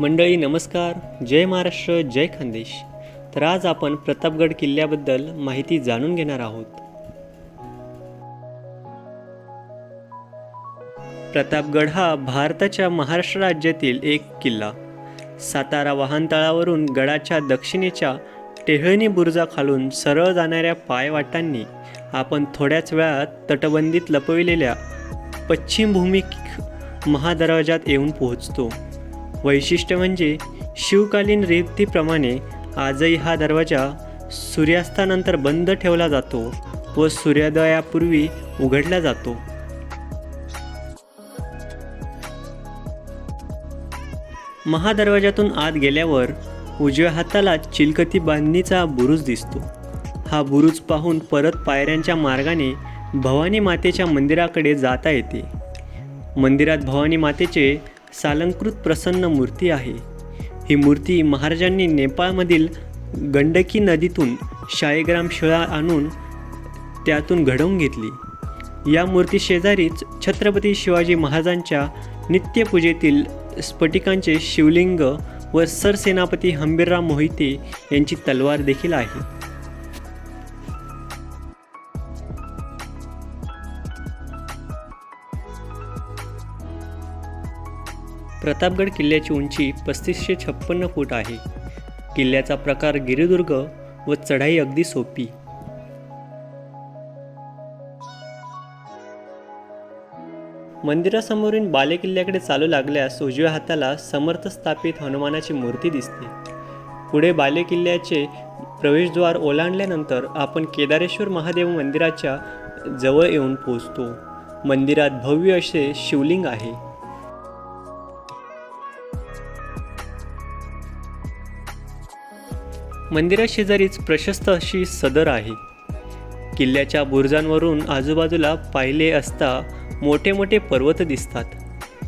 मंडळी नमस्कार. जय महाराष्ट्र जय खानदेश. तर आज आपण प्रतापगड किल्ल्याबद्दल माहिती जाणून घेणार आहोत. प्रतापगड हा भारताच्या महाराष्ट्र राज्यातील एक किल्ला. सातारा वाहनतळावरून गडाच्या दक्षिणेच्या टेहळणी बुरुजाखालून सरळ जाणाऱ्या पायवाटांनी आपण थोड्याच वेळात तटबंदीत लपविलेल्या पश्चिम भूमिक महादरवाजात येऊन पोहोचतो. वैशिष्ट्य म्हणजे शिवकालीन रीतीप्रमाणे आजही हा दरवाजा सूर्यास्तानंतर बंद ठेवला जातो व सूर्योदयापूर्वी उघडला जातो. महादरवाजातून आत गेल्यावर उजव्या हाताला चिलकती बांधणीचा बुरुज दिसतो. हा बुरुज पाहून परत पायऱ्यांच्या मार्गाने भवानी मातेच्या मंदिराकडे जाता येते. मंदिरात भवानी मातेचे सालंकृत प्रसन्न मूर्ती आहे. ही मूर्ती महाराजांनी नेपाळमधील गंडकी नदीतून शाळेग्राम शिळा आणून त्यातून घडवून घेतली. या मूर्ती शेजारीच छत्रपती शिवाजी महाराजांच्या नित्यपूजेतील स्फटिकांचे शिवलिंग व सरसेनापती हंबीरराव मोहिते यांची तलवार देखील आहे. प्रतापगड किल्ल्याची उंची पस्तीसशे छप्पन्न फूट आहे. किल्ल्याचा प्रकार गिरिदुर्ग व चढाई अगदी सोपी. मंदिरासमोरील बालेकिल्ल्याकडे चालू लागल्यास उजव्या हाताला समर्थ स्थापित हनुमानाची मूर्ती दिसते. पुढे बालेकिल्ल्याचे प्रवेशद्वार ओलांडल्यानंतर आपण केदारेश्वर महादेव मंदिराच्या जवळ येऊन पोहोचतो. मंदिरात भव्य असे शिवलिंग आहे. मंदिराशेजारीच प्रशस्त अशी सदर आहे. किल्ल्याच्या बुरुजांवरून आजूबाजूला पाहिले असता मोठे मोठे पर्वत दिसतात.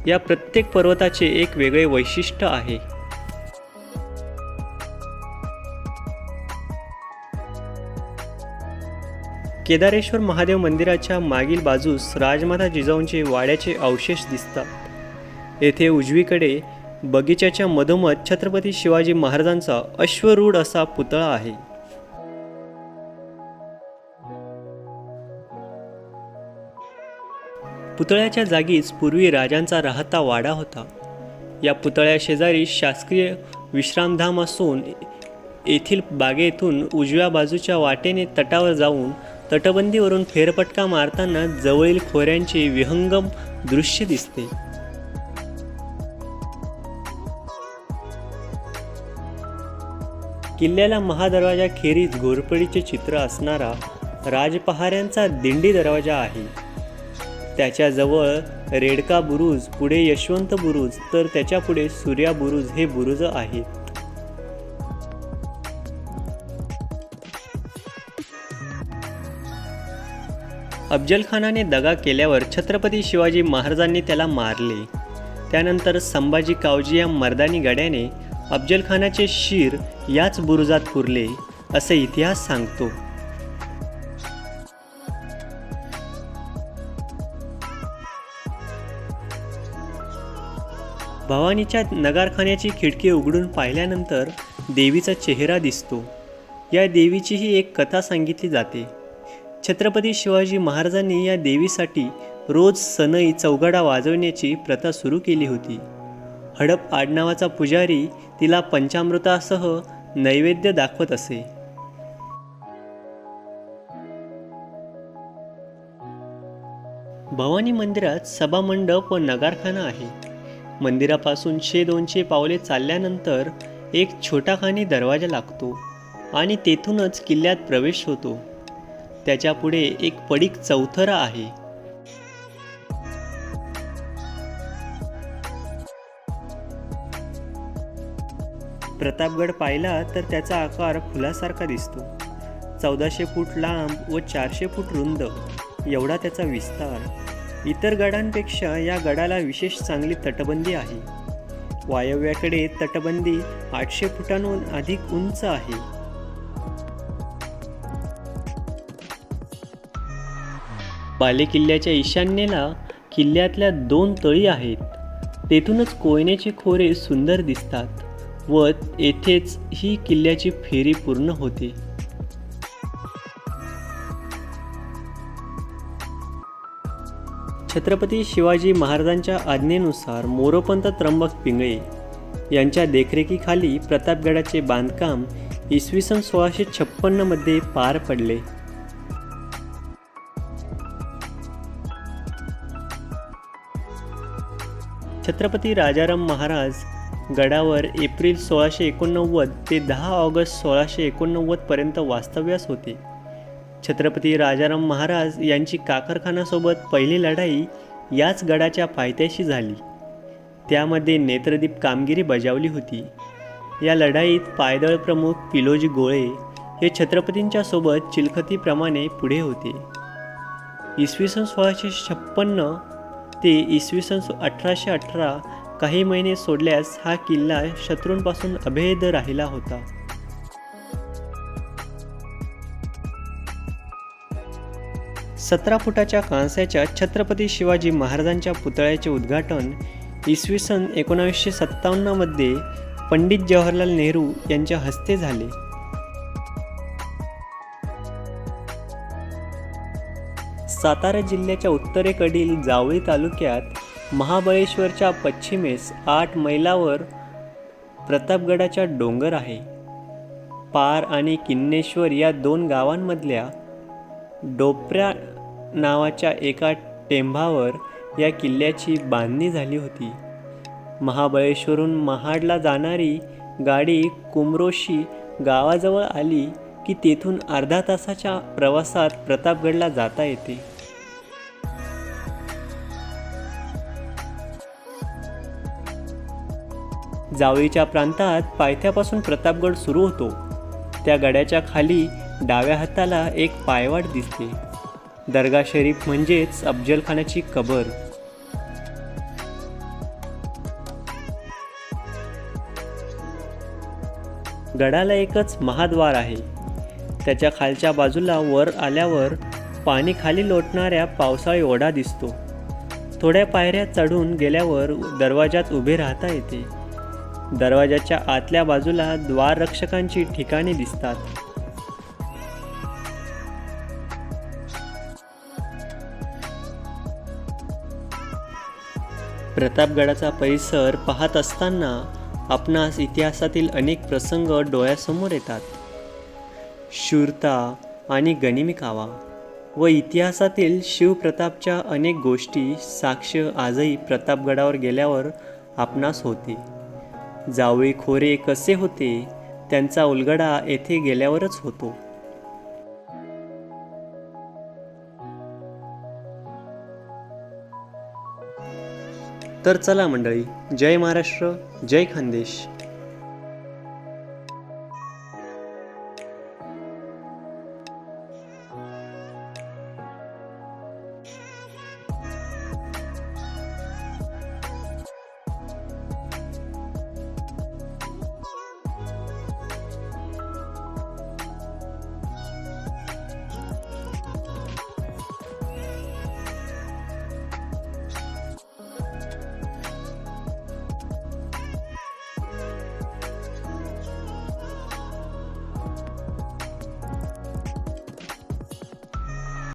या प्रत्येक पर्वताचे एक वेगळे वैशिष्ट्य आहे. केदारेश्वर महादेव मंदिराच्या मागील बाजूस राजमाता जिजाऊंचे वाड्याचे अवशेष दिसतात. येथे उजवीकडे बगीच्याच्या मधोमध छत्रपती शिवाजी महाराजांचा अश्वरूढ असा पुतळा आहे. पुतळ्याच्या जागीच पूर्वी राजांचा राहता वाडा होता. या पुतळ्या शेजारी शासकीय विश्रामधाम असून येथील बागेतून उजव्या बाजूच्या वाटेने तटावर जाऊन तटबंदीवरून फेरपटका मारताना जवळील खोऱ्यांचे विहंगम दृश्य दिसते. किल्ल्याला महादरवाजा खेरीज घोरपडीचे चित्र असणारा राजपहाऱ्यांचा दिंडी दरवाजा आहे. त्याच्याजवळ रेडका बुरुज पुढे यशवंत बुरुज तर त्याच्यापुढे सूर्या बुरुज हे बुरुज आहेत अफजलखानाने दगा केल्यावर छत्रपती शिवाजी महाराजांनी त्याला मारले. त्यानंतर संभाजी कावजी या मर्दानी गड्याने अफजलखानाचे शिर याच बुरुजात पुरले असे इतिहास सांगतो. भवानीच्या नगारखान्याची खिडकी उघडून पाहिल्यानंतर देवीचा चेहरा दिसतो. या देवीचीही एक कथा सांगितली जाते. छत्रपती शिवाजी महाराजांनी या देवीसाठी रोज सनई चौघडा वाजवण्याची प्रथा सुरू केली होती. हडप आडनावाचा पुजारी तिला पंचामृतासह नैवेद्य दाखवत असे. भवानी मंदिरात सभामंडप व नगारखाना आहे. मंदिरापासून शे दोनशे पावले चालल्यानंतर एक छोटाखानी दरवाजा लागतो आणि तेथूनच किल्ल्यात प्रवेश होतो. त्याच्यापुढे एक पडीक चौथरा आहे. प्रतापगड पाहिला तर त्याचा आकार फुलासारखा दिसतो. चौदाशे फूट लांब व चारशे फूट रुंद एवढा त्याचा विस्तार. इतर गडांपेक्षा या गडाला विशेष चांगली तटबंदी आहे. वायव्याकडे तटबंदी आठशे फुटांहून अधिक उंच आहे. बालेकिल्ल्याच्या ईशान्येला किल्ल्यातल्या दोन तळी आहेत. तेथूनच कोयनेचे खोरे सुंदर दिसतात. व येथेच ही किल्ल्याची फेरी पूर्ण होते. छत्रपती शिवाजी महाराजांच्या आज्ञेनुसार मोरोपंत त्र्यंबक पिंगळे यांच्या देखरेखीखाली प्रतापगडाचे बांधकाम इसवी सन सोळाशे छप्पन्नमध्ये पार पडले. छत्रपती राजाराम महाराज गडावर एप्रिल सोळाशे एकोणनव्वद ते दहा ऑगस्ट सोळाशे एकोणनव्वदपर्यंत वास्तव्यास होते. छत्रपती राजाराम महाराज यांची काकरखानासोबत पहिली लढाई याच गडाच्या पायथ्याशी झाली. त्यामध्ये नेत्रदीप कामगिरी बजावली होती. या लढाईत पायदळ प्रमुख पिलोजी गोळे हे छत्रपतींच्या सोबत चिलखतीप्रमाणे पुढे होते. इसवी सन सोळाशे छप्पन्न ते इसवी सन अठराशे अठरा काही महिने सोडल्यास हा किल्ला शत्रूंपासून अभेद राहिला होता. सतरा फुटाच्या कांस्याच्या छत्रपती शिवाजी महाराजांच्या पुतळ्याचे उद्घाटन इसवी सन एकोणावीसशे सत्तावन्नमध्ये पंडित जवाहरलाल नेहरू यांच्या हस्ते झाले. सातारा जिल्ह्याच्या उत्तरेकडील जावळी तालुक्यात महाबळेश्वरच्या पश्चिमेस आठ मैलावर प्रतापगडाचा डोंगर आहे. पार आणि किन्नेश्वर या दोन गावांमधल्या डोपऱ्या नावाच्या एका टेंभावर या किल्ल्याची बांधणी झाली होती. महाबळेश्वरून महाडला जाणारी गाडी कुमरोशी गावाजवळ आली की तेथून अर्धा तासाच्या प्रवासात प्रतापगडला जाता येते. जावळीच्या प्रांतात पायथ्यापासून प्रतापगड सुरू होतो. त्या गडाच्या खाली डाव्या हाताला एक पायवाट दिसते. दर्गा शरीफ म्हणजेच अफजलखानाची कबर. गडाला एकच महाद्वार आहे. त्याच्या खालच्या बाजूला वर आल्यावर पाणी खाली लोटणाऱ्या पावसाळी ओढा दिसतो. थोड्या पायऱ्या चढून गेल्यावर दरवाजात उभे राहता येते. दरवाजाच्या आतल्या बाजूला द्वाररक्षकांची ठिकाणे दिसतात. प्रतापगडाचा परिसर पाहत असताना आपणास इतिहासातील अनेक प्रसंग डोळ्यासमोर येतात. शूरता आणि गनिमिकावा व इतिहासातील शिवप्रतापच्या अनेक गोष्टी साक्ष आजही प्रतापगडावर गेल्यावर आपणास होते. जावळी खोरे कसे होते त्यांचा उलगडा येथे गेल्यावरच होतो. तर चला मंडळी जय महाराष्ट्र जय खानदेश.